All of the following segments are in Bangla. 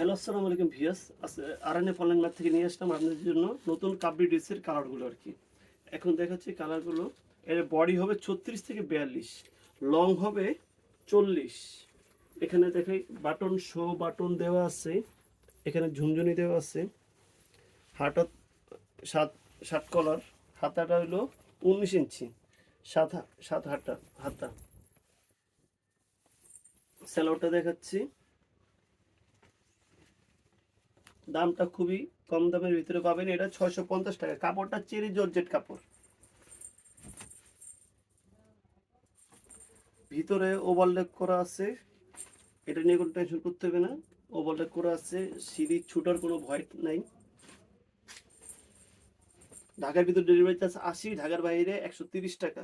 হ্যালো, আসসালামু আলাইকুম ভিয়াস আরএনএ অনলাইন ম্যাথ থেকে নিয়ে আসলাম আপনাদের জন্য নতুন কাবলি ড্রেসের কালারগুলো আর কি। এখন দেখাচ্ছি কালারগুলো। এর বডি হবে ছত্রিশ থেকে বিয়াল্লিশ, লং হবে চল্লিশ। এখানে দেখাই বাটন শো বাটন দেওয়া আছে, এখানে ঝুনঝুনি দেওয়া আছে। হাটা সাত সাত কলার হাতাটা হলো উনিশ ইঞ্চি, সাত সাত হাতা হাতা স্যালোটা দেখাচ্ছি। দামটা খুবই কম দামের ভিতরে পাবেন। এটা ছয়শো পঞ্চাশ টাকা। কাপড়টা চেরি জর্জেট কাপড়। ভিতরে ওভারলেক করা আছে। এটা নিয়ে কোনো টেনশন করতে হবে না। ওভারলেক করা আছে। সিঁড়ি ছুটার কোনো ভয় নাই। ঢাকার ভিতরে ডেলিভারি চার্জ আশি, ঢাকার বাইরে একশো টাকা।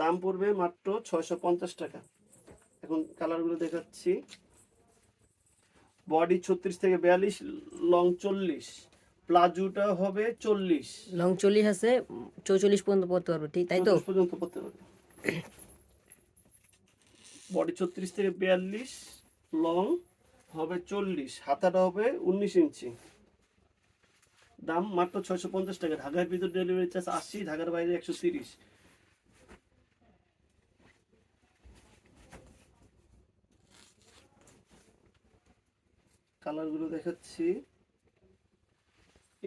দাম পড়বে মাত্র ছয়শো পঞ্চাশ টাকা। এখন কালারগুলো দেখাচ্ছি। বডি ছত্রিশ থেকে বিয়াল্লিশ লং চল্লিশ প্লাজোটা হবে চল্লিশ। লং চল্লিশ আছে চৌচল্লিশ পর্যন্ত পড়তে পারব ঠিক তাই তো? পর্যন্ত পড়তে পারবে। বডি ছত্রিশ থেকে বিয়াল্লিশ লং হবে চল্লিশ হাতাটা হবে উনিশ ইঞ্চি। দাম মাত্র ছয়শো পঞ্চাশ টাকা ঢাকার ভিতর ডেলিভারি চার্জ আশি ঢাকার বাইরে একশো তিরিশ। কালারগুলো দেখাচ্ছি।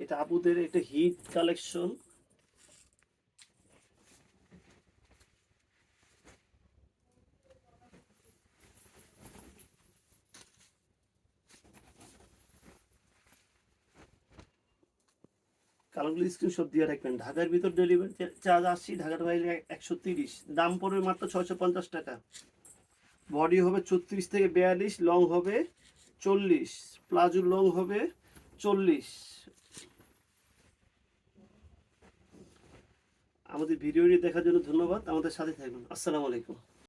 এটা আপুদের একটা হিট কালেকশন কালারগুলো স্ক্রিনশট দিয়ে রাখবেন। ঢাকার ভিতর ডেলিভারি চার্জ আশি ঢাকার বাইরে একশো তিরিশ। দাম পড়বে মাত্র ছয়শো পঞ্চাশ টাকা। বডি হবে ছত্রিশ থেকে বিয়াল্লিশ লং হবে চল্লিশ। প্লাজো লং হবে চল্লিশ। আমাদের ভিডিওটি দেখার জন্য ধন্যবাদ। আমাদের সাথে থাকবেন। আসসালামু আলাইকুম।